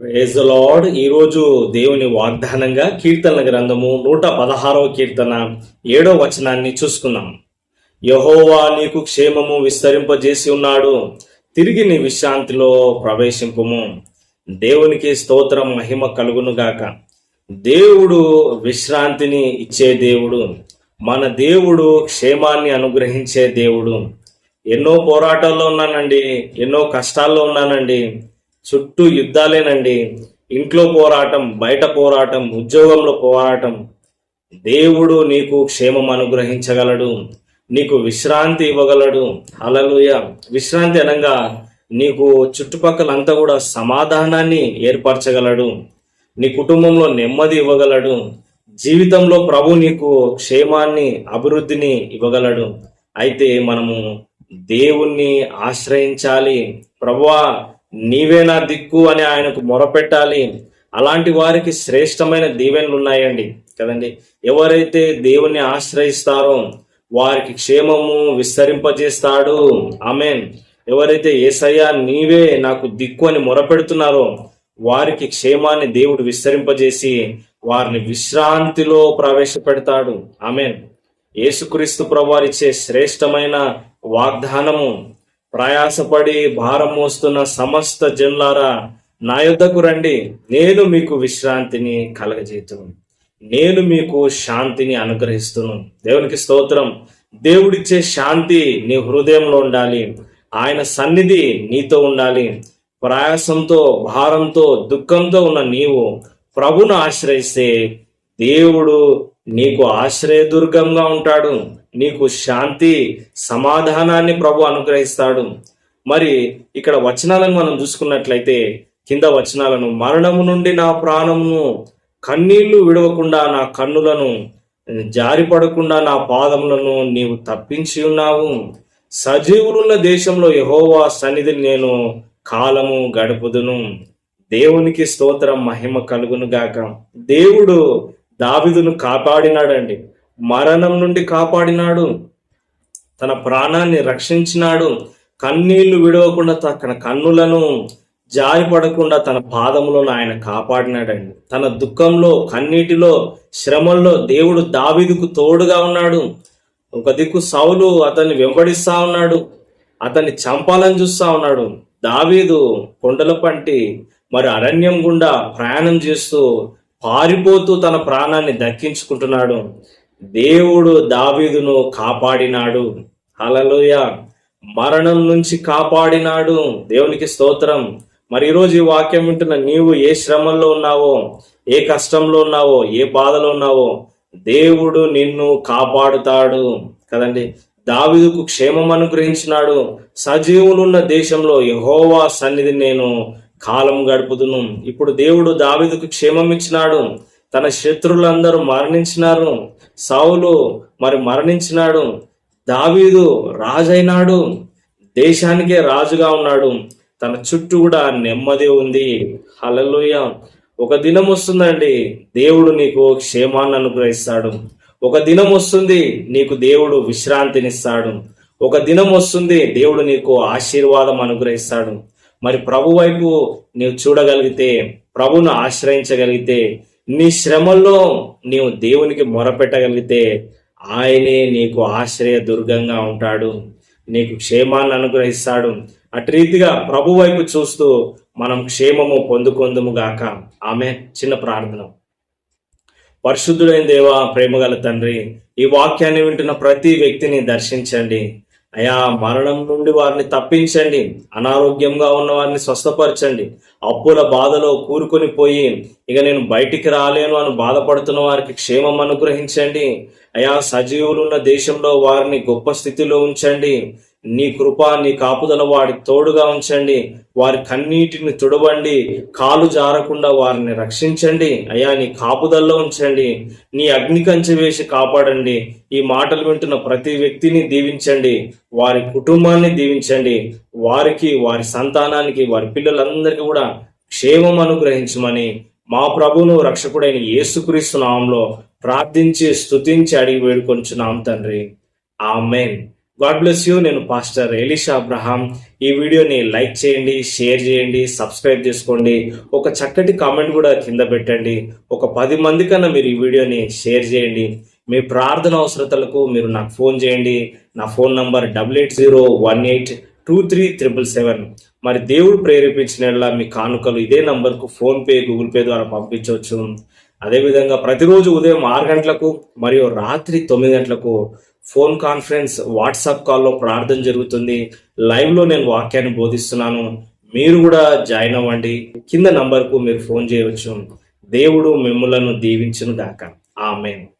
Praise lord ఈరోజు దేవుని వాగ్దానంగా కీర్తన గ్రంథము నూట పదహారవ కీర్తన ఏడో వచనాన్ని చూసుకున్నాం యహోవా నీకు క్షేమము విస్తరింపజేసి ఉన్నాడు. తిరిగి నీ విశ్రాంతిలో ప్రవేశింపుము. దేవునికి స్తోత్రం మహిమ కలుగును గాక. దేవుడు విశ్రాంతిని ఇచ్చే దేవుడు. మన దేవుడు క్షేమాన్ని అనుగ్రహించే దేవుడు. ఎన్నో పోరాటాల్లో ఉన్నానండి ఎన్నో కష్టాల్లో ఉన్నానండి. చుట్టూ యుద్ధాలేనండి. ఇంట్లో పోరాటం బయట పోరాటం ఉద్యోగంలో పోరాటం. దేవుడు నీకు క్షేమం అనుగ్రహించగలడు. నీకు విశ్రాంతి ఇవ్వగలడు. అలలుయ విశ్రాంతి అనగా నీకు చుట్టుపక్కలంతా కూడా సమాధానాన్ని ఏర్పరచగలడు. నీ కుటుంబంలో నెమ్మది ఇవ్వగలడు. జీవితంలో ప్రభు నీకు క్షేమాన్ని అభివృద్ధిని ఇవ్వగలడు. అయితే మనము దేవుణ్ణి ఆశ్రయించాలి. ప్రభువా నీవే నా దిక్కు అని ఆయనకు మొరపెట్టాలి. అలాంటి వారికి శ్రేష్టమైన దీవెనలు ఉన్నాయండి కదండి? ఎవరైతే దేవుణ్ణి ఆశ్రయిస్తారో వారికి క్షేమము విస్తరింపజేస్తాడు. ఆమెన్. ఎవరైతే ఏసయ్యా నీవే నాకు దిక్కు అని మొరపెడుతున్నారో వారికి క్షేమాన్ని దేవుడు విస్తరింపజేసి వారిని విశ్రాంతిలో ప్రవేశపెడతాడు. ఆమెన్. యేసుక్రీస్తు ప్రభువారిచ్చే శ్రేష్టమైన వాగ్దానము ప్రయాసపడి భారం మోస్తున్న సమస్త జన్లారా నా యొద్దకు రండి. నేను మీకు విశ్రాంతిని కలగజేతును నేను మీకు శాంతిని అనుగ్రహిస్తును. దేవునికి స్తోత్రం. దేవుడిచ్చే శాంతి నీ హృదయంలో ఉండాలి. ఆయన సన్నిధి నీతో ఉండాలి. ప్రయాసంతో భారంతో దుఃఖంతో ఉన్న నీవు ప్రభును ఆశ్రయిస్తే దేవుడు నీకు ఆశ్రయదుర్గంగా ఉంటాడు. నీకు శాంతి సమాధానాన్ని ప్రభు అనుగ్రహిస్తాడు. మరి ఇక్కడ వచనాలను మనం చూసుకున్నట్లయితే కింద వచనాలను మరణము నుండి నా ప్రాణమును కన్నీళ్ళు విడవకుండా నా కన్నులను జారిపడకుండా నా పాదములను నీవు తప్పించి ఉన్నావు. సజీవులున్న దేశంలో యహోవా సన్నిధిని నేను కాలము గడుపుదును. దేవునికి స్తోత్రం మహిమ కలుగును గాక దేవుడు దావిదును కాపాడినాడండి. మరణం నుండి కాపాడినాడు. తన ప్రాణాన్ని రక్షించినాడు. కన్నీళ్ళు విడవకుండా తన కన్నులను జారిపడకుండా తన పాదములను ఆయన కాపాడినాడండి. తన దుఃఖంలో కన్నీటిలో శ్రమల్లో దేవుడు దావిదుకు తోడుగా ఉన్నాడు. ఒక దిక్కు సౌలు అతన్ని వెంబడిస్తా ఉన్నాడు. అతన్ని చంపాలని చూస్తా ఉన్నాడు. దావీదు కొండల పంటి మరి అరణ్యం గుండా ప్రయాణం చేస్తూ పారిపోతూ తన ప్రాణాన్ని దక్కించుకుంటున్నాడు. దేవుడు దావీదును కాపాడినాడు. అలలోయ మరణం నుంచి కాపాడినాడు. దేవునికి స్తోత్రం. మరి ఈరోజు ఈ వాక్యం వింటున్న నీవు ఏ శ్రమంలో ఉన్నావో ఏ కష్టంలో ఉన్నావో ఏ బాధలో ఉన్నావో దేవుడు నిన్ను కాపాడుతాడు. కదండి? దావిదుకు క్షేమం అనుగ్రహించినాడు. సజీవులున్న దేశంలో యహోవా సన్నిధి నేను కాలం గడుపుదును. ఇప్పుడు దేవుడు దావిదుకు క్షేమం ఇచ్చినాడు. తన శత్రులందరూ మరణించినారు. సౌలు మరి మరణించినాడు. దావీదు రాజైనాడు. దేశానికే రాజుగా ఉన్నాడు. తన చుట్టూ కూడా నెమ్మది ఉంది. హలలోయ ఒక దినం వస్తుందండి. దేవుడు నీకు క్షేమాన్ని అనుగ్రహిస్తాడు. ఒక దినం వస్తుంది. నీకు దేవుడు విశ్రాంతినిస్తాడు. ఒక దినం వస్తుంది. దేవుడు నీకు ఆశీర్వాదం అనుగ్రహిస్తాడు. మరి ప్రభు వైపు నీవు చూడగలిగితే ప్రభును ఆశ్రయించగలిగితే నీ శ్రమల్లో నీవు దేవునికి మొరపెట్టగలిగితే ఆయనే నీకు ఆశ్రయ దుర్గంగా ఉంటాడు. నీకు క్షేమాన్ని అనుగ్రహిస్తాడు. అటు రీతిగా ప్రభు వైపు చూస్తూ మనం క్షేమము పొందుకొందుము గాక. ఆమె చిన్న ప్రార్థన. పరిశుద్ధుడైన దేవ ప్రేమగల తండ్రి ఈ వాక్యాన్ని వింటున్న ప్రతి వ్యక్తిని దర్శించండి. అయా మరణం నుండి వారిని తప్పించండి. అనారోగ్యంగా ఉన్న వారిని స్వస్థపరచండి. అప్పుల బాధలో కూరుకొని పోయి ఇక నేను బయటికి రాలేను అని బాధపడుతున్న వారికి క్షేమం అనుగ్రహించండి. అయా సజీవులు ఉన్న దేశంలో వారిని గొప్ప స్థితిలో ఉంచండి. నీ కృప నీ కాపుదల వాడి తోడుగా ఉంచండి. వారి కన్నీటిని తుడవండి. కాలు జారకుండా వారిని రక్షించండి. అయ్యా నీ కాపుదల్లో ఉంచండి. నీ అగ్ని కంచె వేసి కాపాడండి. ఈ మాటలు వింటున్న ప్రతి వ్యక్తిని దీవించండి. వారి కుటుంబాన్ని దీవించండి. వారికి వారి సంతానానికి వారి పిల్లలందరికీ కూడా క్షేమం అనుగ్రహించమని మా ప్రభును రక్షకుడైన యేసుక్రీస్తు నామంలో ప్రార్థించి స్తుతించి అడిగి వేడుకొంచున్నాం తండ్రి. ఆమెన్. God bless you. నేను పాస్టర్ ఎలీషా అబ్రహాం. ఈ వీడియోని లైక్ చేయండి షేర్ చేయండి సబ్స్క్రైబ్ చేసుకోండి. ఒక చక్కటి కామెంట్ కూడా కింద పెట్టండి. ఒక పది మంది కన్నా మీరు ఈ వీడియోని షేర్ చేయండి. మీ ప్రార్థన అవసరతలకు మీరు నాకు ఫోన్ చేయండి. నా phone number double eight zero one eight two three triple seven. మరి దేవుడు ప్రేరేపించిన మీ కానుకలు ఇదే నంబర్కు ఫోన్పే గూగుల్ పే ద్వారా పంపించవచ్చు. అదేవిధంగా ప్రతిరోజు ఉదయం ఆరు గంటలకు మరియు రాత్రి తొమ్మిది గంటలకు ఫోన్ కాన్ఫరెన్స్ వాట్సాప్ కాల్లో ప్రార్థన జరుగుతుంది. లైవ్లో నేను వాక్యాన్ని బోధిస్తున్నాను. మీరు కూడా జాయిన్ అవ్వండి. కింద నంబర్కు మీరు ఫోన్ చేయవచ్చు. దేవుడు మిమ్మలను దీవించును గాక ఆమెను.